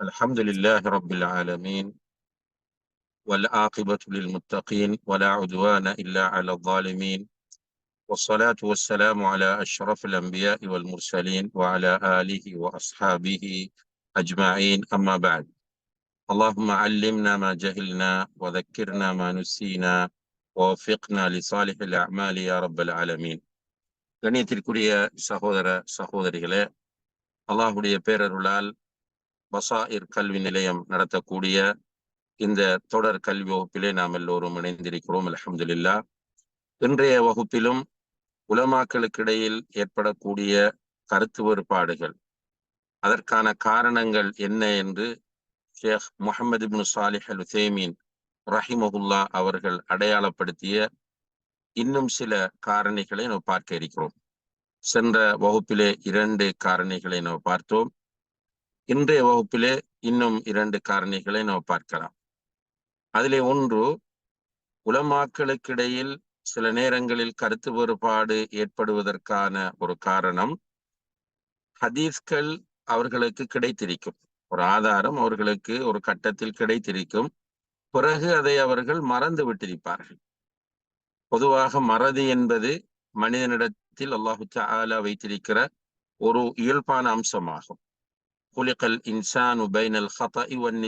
الحمد لله رب العالمين والعاقبة للمتقين ولا عدوان إلا على الظالمين والصلاة والسلام على أشرف الأنبياء والمرسلين وعلى آله وأصحابه أجمعين أما بعد اللهم علمنا ما جهلنا وذكرنا ما نسينا ووفقنا لصالح الأعمال يا رب العالمين கண்ணியத்திற்குரிய சகோதர சகோதரிகளே அல்லாஹுடைய பேரருளால் பசாயிர் கல்வி நிலையம் நடத்தக்கூடிய இந்த தொடர் கல்வி வகுப்பிலே நாம் எல்லோரும் இணைந்திருக்கிறோம் அலமதுல்லா இன்றைய வகுப்பிலும் உலமாக்களுக்கிடையில் ஏற்படக்கூடிய கருத்து வேறுபாடுகள். அதற்கான காரணங்கள் என்ன என்று ஷேக் முகமது பின் சாலிஹ் அல் உசேமீன் ரஹிமஹுல்லா அவர்கள் அடையாளப்படுத்திய இன்னும் சில காரணிகளை நாம் பார்க்க இருக்கிறோம். சென்ற வகுப்பிலே இரண்டு காரணிகளை நாம் பார்த்தோம். இன்றைய வகுப்பிலே இன்னும் இரண்டு காரணிகளை நாம் பார்க்கலாம். அதிலே ஒன்று உலமாக்களுக்கிடையில் சில நேரங்களில் கருத்து வேறுபாடு ஏற்படுவதற்கான ஒரு காரணம் ஹதீஸ்கள் அவர்களுக்கு கிடைத்திருக்கும். ஒரு ஆதாரம் அவர்களுக்கு ஒரு கட்டத்தில் கிடைத்திருக்கும். பிறகு அதை அவர்கள் மறந்து விட்டிருப்பார்கள். பொதுவாக மறதி என்பது மனிதனிடத்தில் அல்லாஹு வைத்திருக்கிற ஒரு இயல்பான அம்சமாகும். குலிகல் الإنسان بين الخطأ இவன்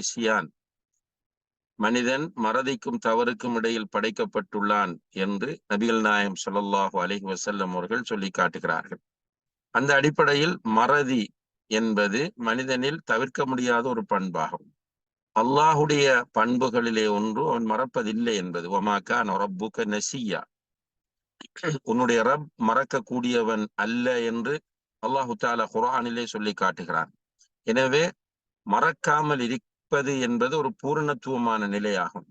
மனிதன் மறதிக்கும் தவறுக்கும் இடையில் படைக்கப்பட்டுள்ளான் என்று நபிகள் நாயம் சொல்லல்லாஹு அலஹி வசல்லம் அவர்கள் சொல்லி காட்டுகிறார்கள். அந்த அடிப்படையில் மறதி என்பது மனிதனில் தவிர்க்க முடியாத ஒரு பண்பாகும். அல்லாஹுடைய பண்புகளிலே ஒன்று அவன் மறப்பதில்லை என்பது. ஒமாக்கா நொரப்புக்க நசியா. உன்னுடைய ரப் மறக்கக்கூடியவன் அல்ல என்று அல்லாஹு தாலா குரானிலே சொல்லி காட்டுகிறான். எனவே மறக்காமல் இருப்பது என்பது ஒரு பூரணத்துவமான நிலையாகும்.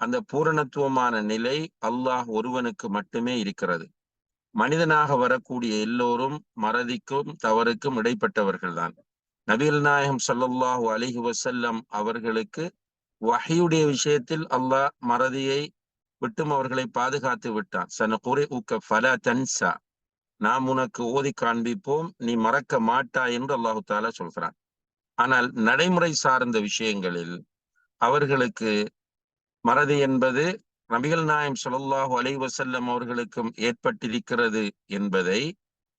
அந்த பூரணத்துவமான நிலை அல்லாஹ் ஒருவனுக்கு மட்டுமே இருக்கிறது. மனிதனாக வரக்கூடிய எல்லோரும் மறதிக்கும் தவறுக்கும் இடைப்பட்டவர்கள் தான் நபீல் நாயகம் சல்லாஹூ அலிஹி வசல்லம் அவர்களுக்கு வகையுடைய விஷயத்தில் அல்லாஹ் மறதியை விட்டும் அவர்களை பாதுகாத்து விட்டான். சன குறை ஊக்க ஃபல தன்சா. நாம் உனக்கு ஓதி காண்பிப்போம் நீ மறக்க மாட்டா என்று அல்லாஹு தாலா சொல்கிறான் ஆனால் நடைமுறை சார்ந்த விஷயங்களில் அவர்களுக்கு மறதி என்பது நபிகள் நாயம் சொல்லாஹு அலை வசல்லம் அவர்களுக்கும் ஏற்பட்டிருக்கிறது என்பதை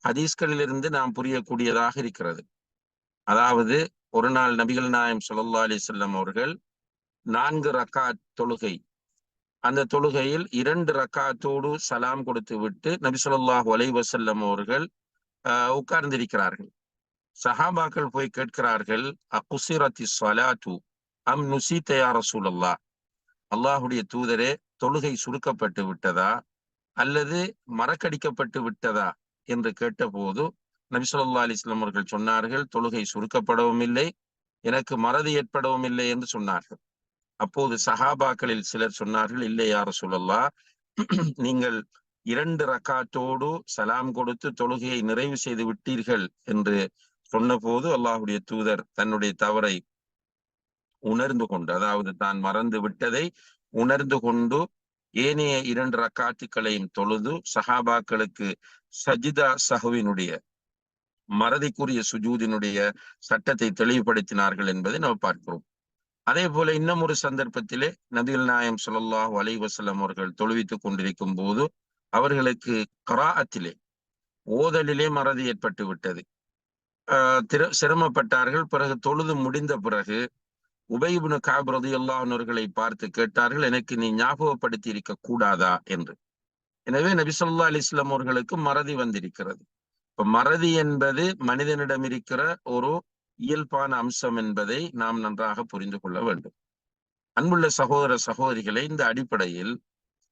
ஹதீஸ்களிலிருந்து நாம் புரியக்கூடியதாக இருக்கிறது. அதாவது ஒரு நாள் நபிகள் நாயம் சொல்லல்லா அலி செல்லம் அவர்கள் நான்கு ரக்காத் தொழுகை அந்த தொழுகையில் இரண்டு ரக்காத்தோடு சலாம் கொடுத்து விட்டு நபிசுல்லாஹ் அலை வசல்லம் அவர்கள் உட்கார்ந்திருக்கிறார்கள். சஹாபாக்கள் போய் கேட்கிறார்கள் அகுசிரத்தி சலாத்து அம் நுசி தயார சூழல்லா அல்லாஹுடைய தூதரே தொழுகை சுருக்கப்பட்டு விட்டதா? அல்லது மறக்கடிக்கப்பட்டு விட்டதா? என்று கேட்டபோது நபிசுல்லா அலிஸ்லாம் அவர்கள் சொன்னார்கள் தொழுகை சுருக்கப்படவும் இல்லை எனக்கு மறதி ஏற்படவும் இல்லை என்று சொன்னார்கள். அப்போது சஹாபாக்களில் சிலர் சொன்னார்கள் இல்லை யார சொல்லல்லா நீங்கள் இரண்டு ரக்காத்தோடு சலாம் கொடுத்து தொழுகையை நிறைவு செய்து விட்டீர்கள் என்று சொன்னபோது அல்லாஹுடைய தூதர் தன்னுடைய தவறை உணர்ந்து கொண்டு அதாவது தான் மறந்து விட்டதை உணர்ந்து கொண்டு ஏனைய இரண்டு ரக்காத்துக்களையும் தொழுது சஹாபாக்களுக்கு சஜிதா சஹுவினுடைய மறதிக்குரிய சுஜூதினுடைய சட்டத்தை தெளிவுபடுத்தினார்கள் என்பதை நாம் பார்க்கிறோம். அதே போல இன்னும் ஒரு சந்தர்ப்பத்திலே நபிகள் நாயம் சொல்லாஹு அலை வசலம் அவர்கள் தொழுவித்துக் கொண்டிருக்கும் போது அவர்களுக்கு கராத்திலே ஓதலிலே மறதி ஏற்பட்டு விட்டது. சிரமப்பட்டார்கள். பிறகு தொழுது முடிந்த பிறகு உபயிபுன காபிரதி எல்லாவர்களை பார்த்து கேட்டார்கள் எனக்கு நீ ஞாபகப்படுத்தி இருக்க கூடாதா? என்று. எனவே நபிசல்லா அலிஸ்லாம் அவர்களுக்கு மறதி வந்திருக்கிறது. இப்ப மறதி என்பது மனிதனிடம் இருக்கிற ஒரு இயல்பான அம்சம் என்பதை நாம் நன்றாக புரிந்து கொள்ள வேண்டும். அன்புள்ள சகோதர சகோதரிகளை இந்த அடிப்படையில்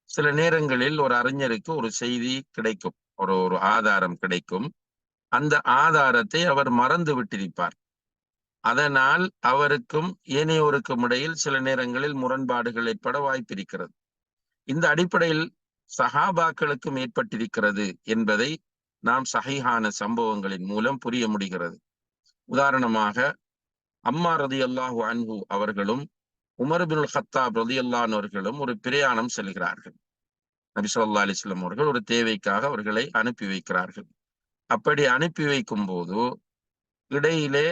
சில நேரங்களில் ஒரு அறிஞருக்கு ஒரு செய்தி கிடைக்கும். ஒரு ஒரு ஆதாரம் கிடைக்கும். அந்த ஆதாரத்தை அவர் மறந்து விட்டிருப்பார். அதனால் அவருக்கும் ஏனையோருக்கும் இடையில் சில நேரங்களில் முரண்பாடுகள் ஏற்பட வாய்ப்பிருக்கிறது இந்த அடிப்படையில் சஹாபாக்களுக்கும் ஏற்பட்டிருக்கிறது என்பதை நாம் சகைகான சம்பவங்களின் மூலம் புரிய முடிகிறது. உதாரணமாக அம்மா ரதி அல்லாஹு அன்பு அவர்களும் உமர்பின் ஹத்தாப் ரதி அல்லானவர்களும் ஒரு பிரயாணம் செல்கிறார்கள். நபி சொல்லா அலிஸ்லாம் அவர்கள் ஒரு தேவைக்காக அவர்களை அனுப்பி வைக்கிறார்கள். அப்படி அனுப்பி வைக்கும் போது இடையிலே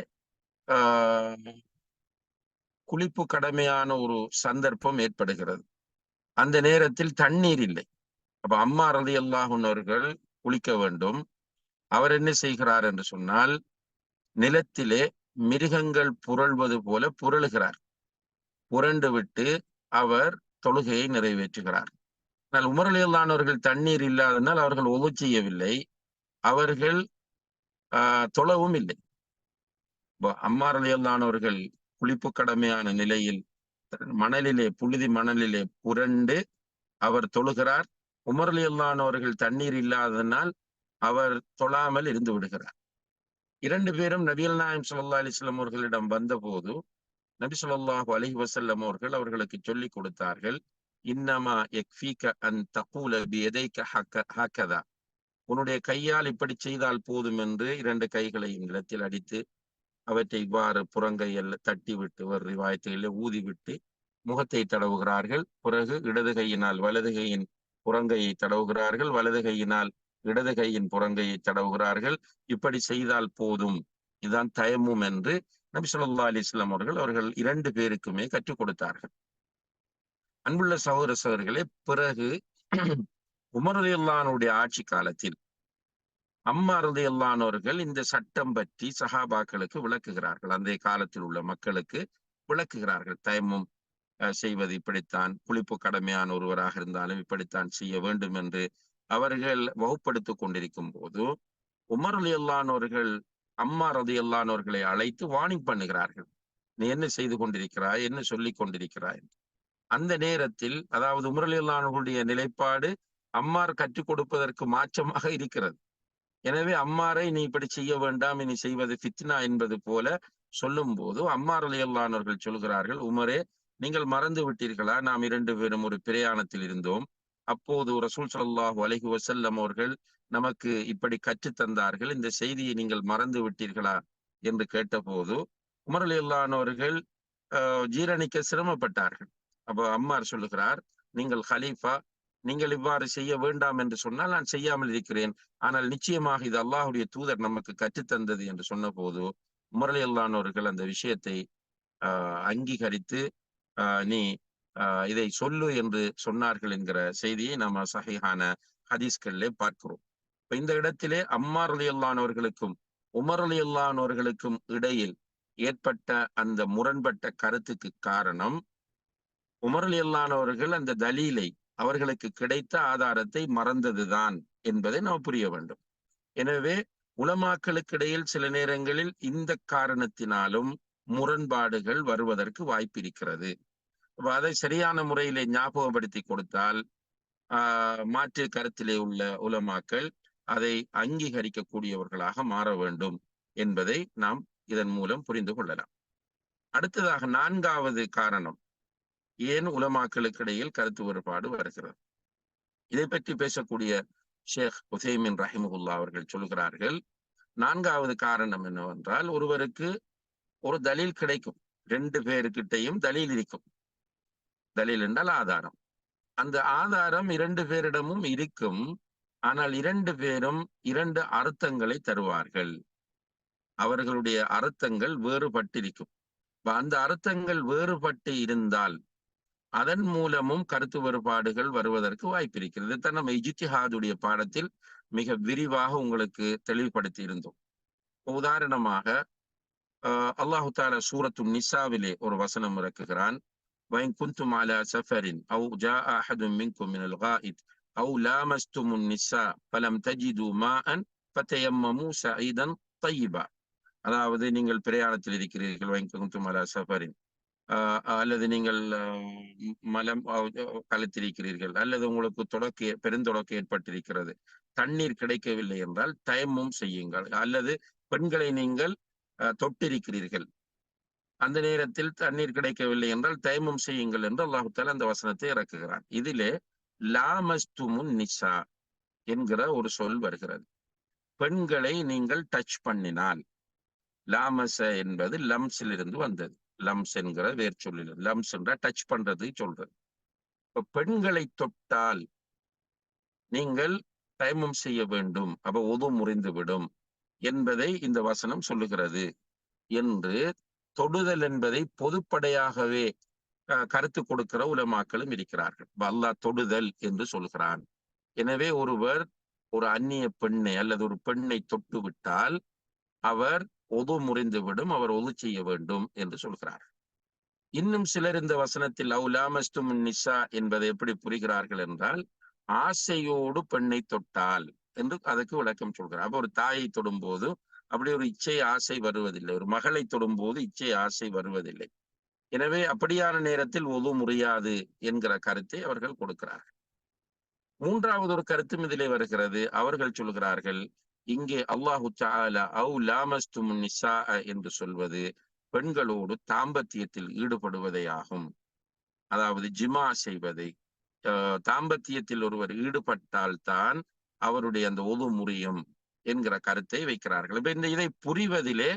குளிப்பு கடமையான ஒரு சந்தர்ப்பம் ஏற்படுகிறது. அந்த நேரத்தில் தண்ணீர் இல்லை. அப்ப அம்மா ரதி அல்லாஹுன்னவர்கள் குளிக்க வேண்டும். அவர் என்ன செய்கிறார் என்று சொன்னால் நிலத்திலே மிருகங்கள் புரள்வது போல புரளுகிறார். புரண்டு விட்டு அவர் தொழுகையை நிறைவேற்றுகிறார். ஆனால் உமரலியல்லானவர்கள் தண்ணீர் இல்லாதனால் அவர்கள் ஒவு செய்யவில்லை. அவர்கள் ஆஹ் தொழவும் இல்லை. அம்மாரலியல்லானவர்கள் குளிப்பு கடமையான நிலையில் மணலிலே புழுதி மணலிலே புரண்டு அவர் தொழுகிறார். உமரலியல்லானவர்கள் தண்ணீர் இல்லாததனால் அவர் தொழாமல் இருந்து விடுகிறார். இரண்டு பேரும் நபியல் நாயம் சல்லா அலிஸ்லாம் அவர்களிடம் வந்தபோது நபி சொல்லாஹு அலஹி வசல்லம் அவர்கள் அவர்களுக்கு சொல்லிக் கொடுத்தார்கள் இன்னமா எக்ஃபீக அன் தகூல பியதைக்க ஹக்கதா. உன்னுடைய கையால் இப்படி செய்தால் போதும் என்று இரண்டு கைகளை நிலத்தில் அடித்து அவற்றை இவ்வாறு புறங்கையில் தட்டி விட்டு ஒரு ரிவாயத்திலே ஊதிவிட்டு முகத்தை தடவுகிறார்கள். பிறகு இடது கையினால் வலது கையின் புறங்கையை தடவுகிறார்கள். வலது கையினால் இடது கையின் புறங்கையை தடவுகிறார்கள் இப்படி செய்தால் போதும். இதுதான் தயமும் என்று நபி சொல்லா அலிஸ்லாம் அவர்கள் அவர்கள் இரண்டு பேருக்குமே கற்றுக் கொடுத்தார்கள். அன்புள்ள சகோதர சகோதரர்களே பிறகு உமரதையல்லானுடைய ஆட்சி காலத்தில் அம்மா ரதையல்லானவர்கள் இந்த சட்டம் பற்றி சஹாபாக்களுக்கு விளக்குகிறார்கள். அந்த காலத்தில் உள்ள மக்களுக்கு விளக்குகிறார்கள். தயமும் செய்வது இப்படித்தான். குளிப்பு கடமையான ஒருவராக இருந்தாலும் இப்படித்தான் செய்ய வேண்டும் என்று அவர்கள் வகுப்படுத்திக் கொண்டிருக்கும் போது உமர் அலி அல்லானோர்கள் அம்மா ரதி அல்லானவர்களை அழைத்து வார்னிங் பண்ணுகிறார்கள். நீ என்ன செய்து கொண்டிருக்கிறாய்? என்ன சொல்லி கொண்டிருக்கிறாய்? அந்த நேரத்தில் அதாவது உமர் அலி அல்லானவர்களுடைய நிலைப்பாடு அம்மார் கற்றுக் கொடுப்பதற்கு மாற்றமாக இருக்கிறது. எனவே அம்மாரை நீ இப்படி செய்ய வேண்டாம் இனி செய்வது ஃபித்னா என்பது போல சொல்லும் போது அம்மார் அலி அல்லானவர்கள் சொல்கிறார்கள் உமரே நீங்கள் மறந்து விட்டீர்களா? நாம் இரண்டு பேரும் ஒரு பிரயாணத்தில் இருந்தோம். அப்போது ரசூல் சல்லாஹூ அலஹி வசல்லம் அவர்கள் நமக்கு இப்படி கற்று தந்தார்கள். இந்த செய்தியை நீங்கள் மறந்து விட்டீர்களா? என்று கேட்டபோது உமர் அலி அல்லானவர்கள் ஜீரணிக்க சிரமப்பட்டார்கள். அப்போ அம்மார் சொல்லுகிறார் நீங்கள் ஹலீஃபா நீங்கள் இவ்வாறு செய்ய வேண்டாம் என்று சொன்னால் நான் செய்யாமல் இருக்கிறேன். ஆனால் நிச்சயமாக இது அல்லாஹுடைய தூதர் நமக்கு கற்றுத்தந்தது என்று சொன்ன போது உமரலி அல்லானவர்கள் அந்த விஷயத்தை ஆஹ் அங்கீகரித்து ஆஹ் நீ இதை சொல்லு என்று சொன்னார்கள் என்கிற செய்தியை நாம சஹிஹான ஹதீஸ்களிலே பார்க்கிறோம். இப்ப இந்த இடத்திலே அம்மார் அலியுல்லானவர்களுக்கும் உமர் அலியுல்லானவர்களுக்கும் இடையில் ஏற்பட்ட அந்த முரண்பட்ட கருத்துக்கு காரணம் உமர் அலியுல்லானவர்கள் அந்த தலீலை அவர்களுக்கு கிடைத்த ஆதாரத்தை மறந்ததுதான் என்பதை நாம் புரிய வேண்டும். எனவே உலமாக்களுக்கிடையில் சில நேரங்களில் இந்த காரணத்தினாலும் முரண்பாடுகள் வருவதற்கு வாய்ப்பிருக்கிறது அதை சரியான முறையிலே ஞாபகப்படுத்தி கொடுத்தால் ஆஹ் மாற்று கருத்திலே உள்ள உலமாக்கள் அதை அங்கீகரிக்கக்கூடியவர்களாக மாற வேண்டும் என்பதை நாம் இதன் மூலம் புரிந்து கொள்ளலாம். அடுத்ததாக நான்காவது காரணம். ஏன் உலமாக்களுக்கு இடையில் கருத்து வேறுபாடு வருகிறது? இதை பற்றி பேசக்கூடிய ஷேக் உசைமின் ரஹிமுல்லா அவர்கள் சொல்கிறார்கள் நான்காவது காரணம் என்னவென்றால் ஒருவருக்கு ஒரு தலீல் கிடைக்கும். ரெண்டு பேருக்கிட்டையும் தலீல் இருக்கும். தலீல் என்றால் ஆதாரம். அந்த ஆதாரம் இரண்டு பேரிடமும் இருக்கும். ஆனால் இரண்டு பேரும் இரண்டு அர்த்தங்களை தருவார்கள். அவர்களுடைய அர்த்தங்கள் வேறுபட்டிருக்கும். அந்த அர்த்தங்கள் வேறுபட்டு இருந்தால் அதன் மூலமும் கருத்து வேறுபாடுகள் வருவதற்கு வாய்ப்பிருக்கிறது தான் நம்ம இஜித்திஹாதுடைய பாடத்தில் மிக விரிவாக உங்களுக்கு தெளிவுபடுத்தி இருந்தோம். உதாரணமாக அல்லாஹு தாலா சூரத்து நிசாவிலே ஒரு வசனம் இறக்குகிறான். وإن كنتم على سفر أو جاء أحد منكم من الغائط أو لامستم النساء فلم تجدوا ماء فتيمموا سعيدا طيبا அதாவது நீங்கள் பிரயாணத்தில் இருக்கிறீர்கள் வைக்கும் அலா சஃபரின் அல்லது நீங்கள் மலம் கலத்திருக்கிறீர்கள் அல்லது உங்களுக்கு தொடக்க பெருந்தொடக்க ஏற்பட்டிருக்கிறது தண்ணீர் கிடைக்கவில்லை என்றால் தயமும் செய்யுங்கள் அல்லது பெண்களை நீங்கள் தொட்டிருக்கிறீர்கள் அந்த நேரத்தில் தண்ணீர் கிடைக்கவில்லை என்றால் தயமும் செய்யுங்கள் என்று அல்லாஹு அந்த வசனத்தை இறக்குகிறான். இதிலே லாமஸ்துமுன் நிசா என்கிற ஒரு சொல் வருகிறது. பெண்களை நீங்கள் டச் பண்ணினால் லாமச என்பது லம்ஸில் இருந்து வந்தது. லம்ஸ் என்கிற வேர் சொல்லில் லம்ஸ் என்ற டச் பண்றது சொல்றது. இப்ப பெண்களை தொட்டால் நீங்கள் தயமம் செய்ய வேண்டும் அப்ப உது முறிந்து விடும் என்பதை இந்த வசனம் சொல்லுகிறது என்று தொடுதல் என்பதை பொதுப்படையாகவே கருத்து கொடுக்கிற உலமாக்களும் இருக்கிறார்கள். அல்லாஹ் தொடுதல் என்று சொல்கிறான். எனவே ஒருவர் ஒரு அந்நிய பெண்ணை அல்லது ஒரு பெண்ணை தொட்டு விட்டால் அவர் ஒது முறிந்துவிடும் அவர் ஒது செய்ய வேண்டும் என்று சொல்கிறார். இன்னும் சிலர் இந்த வசனத்தில் அவுலாமஸ்தும் நிசா என்பதை எப்படி புரிகிறார்கள் என்றால் ஆசையோடு பெண்ணை தொட்டால் என்று அதுக்கு விளக்கம் சொல்கிறார். அப்ப ஒரு தாயை தொடும் போது அப்படி ஒரு இச்சை ஆசை வருவதில்லை. ஒரு மகளை தொடும் போது இச்சை ஆசை வருவதில்லை. எனவே அப்படியான நேரத்தில் ஒது முறியாது என்கிற கருத்தை அவர்கள் கொடுக்கிறார்கள். மூன்றாவது ஒரு கருத்தும் இதிலே வருகிறது. அவர்கள் சொல்கிறார்கள் இங்கே அல்லாஹு சாலா அவு லாமஸ்தும் நிசா என்று சொல்வது பெண்களோடு தாம்பத்தியத்தில் ஈடுபடுவதே ஆகும். அதாவது ஜிமா செய்வதை தாம்பத்தியத்தில் ஒருவர் ஈடுபட்டால்தான் அவருடைய அந்த ஒது முறியும். என்கிற கருத்தை வைக்கிறார்கள். இப்ப இந்த இதை புரிவதிலே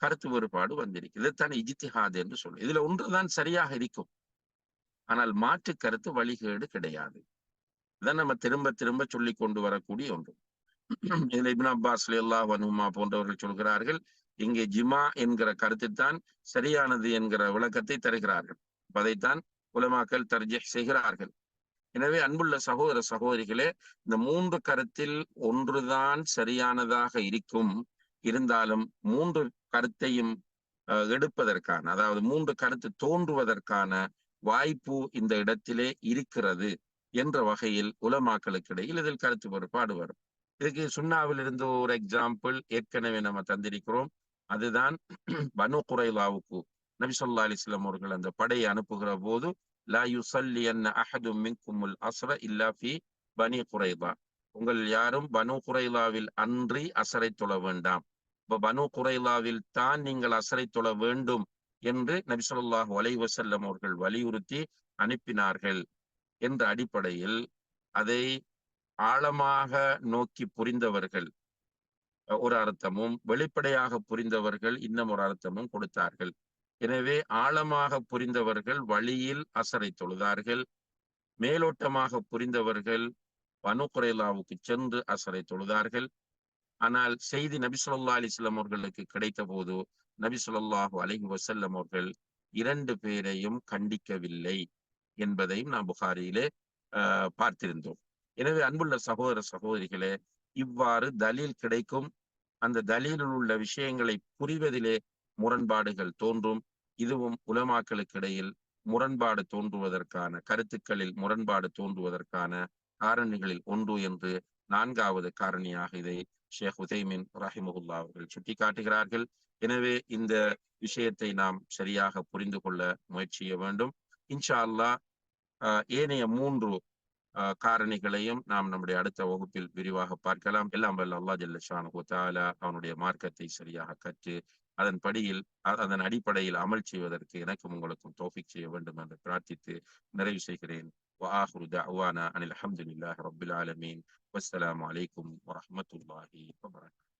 கருத்து வேறுபாடு வந்திருக்கு இதைத்தான் இஜித்திஹாத் என்று சொல்லு இதுல ஒன்றுதான் சரியாக இருக்கும். ஆனால் மாற்று கருத்து வழிகேடு கிடையாது. இதான் நம்ம திரும்ப திரும்ப சொல்லி கொண்டு வரக்கூடிய ஒன்று. இதுல இபின் அப்பாஸ் அல்லா வனுமா போன்றவர்கள் சொல்கிறார்கள் இங்கே ஜிமா என்கிற கருத்து தான் சரியானது என்கிற விளக்கத்தை தருகிறார்கள். அதைத்தான் உலமாக்கள் தர்ஜி செய்கிறார்கள். எனவே அன்புள்ள சகோதர சகோதரிகளே இந்த மூன்று கருத்தில் ஒன்றுதான் சரியானதாக இருக்கும். இருந்தாலும் மூன்று கருத்தையும் எடுப்பதற்கான அதாவது மூன்று கருத்து தோன்றுவதற்கான வாய்ப்பு இந்த இடத்திலே இருக்கிறது என்ற வகையில் உலமாக்களுக்கு இடையில் இதில் கருத்து வேறுபாடு வரும். இதுக்கு சுண்ணாவில் இருந்து ஒரு எக்ஸாம்பிள் ஏற்கனவே நம்ம தந்திருக்கிறோம். அதுதான் பனு குறைலாவுக்கு நபி சொல்லா அலிஸ்லாம் அவர்கள் அந்த படையை அனுப்புகிற போது லா யுசல்லி அன்ன அஹது மின்குமுல் அஸ்ர இல்லா ஃபி பனி குறைதா உங்கள் யாரும் பனு குறைலாவில் அன்றி அசரை தொழ வேண்டாம். இப்ப பனு குறைலாவில் தான் நீங்கள் அசரை தொழ வேண்டும் என்று நபிசல்லாஹு அலைவசல்லம் அவர்கள் வலியுறுத்தி அனுப்பினார்கள். என்ற அடிப்படையில் அதை ஆழமாக நோக்கி புரிந்தவர்கள் ஒரு அர்த்தமும் வெளிப்படையாக புரிந்தவர்கள் இன்னும் ஒரு அர்த்தமும் கொடுத்தார்கள். எனவே ஆழமாக புரிந்தவர்கள் வழியில் அசரை தொழுதார்கள். மேலோட்டமாக புரிந்தவர்கள் வனுகுரேலாவுக்கு சென்று அசரை தொழுதார்கள். ஆனால் செய்தி நபி சொல்லா அலிஸ்லாம் அவர்களுக்கு கிடைத்த போது நபி சொல்லாஹு அலஹி வசல்லம் அவர்கள் இரண்டு பேரையும் கண்டிக்கவில்லை என்பதையும் நாம் புகாரியிலே பார்த்திருந்தோம். எனவே அன்புள்ள சகோதர சகோதரிகளே இவ்வாறு தலீல் கிடைக்கும். அந்த தலீலில் உள்ள விஷயங்களை புரிவதிலே முரண்பாடுகள் தோன்றும். இதுவும் உலமாக்களுக்கிடையில் முரண்பாடு தோன்றுவதற்கான கருத்துக்களில் முரண்பாடு தோன்றுவதற்கான காரணிகளில் ஒன்று என்று நான்காவது காரணியாக இதை ஷேக் உதைமின் ரஹிமுல்லா அவர்கள் சுட்டி காட்டுகிறார்கள் எனவே இந்த விஷயத்தை நாம் சரியாக புரிந்து கொள்ள முயற்சிய வேண்டும். இன்ஷா அல்லா ஏனைய மூன்று காரணிகளையும் நாம் நம்முடைய அடுத்த வகுப்பில் விரிவாக பார்க்கலாம். எல்லாம் வல்ல அல்லா ஜல்லஷானு தாலா அவனுடைய மார்க்கத்தை சரியாக கற்று அதன் படியில் அதன் அடிப்படையில் அமல் செய்வதற்கு எனக்கும் உங்களுக்கும் தோஃபிக் செய்ய வேண்டும் என்று பிரார்த்தித்து நிறைவு செய்கிறேன் وآخر دعوانا أن الحمد لله رب العالمين والسلام عليكم ورحمة الله وبركاته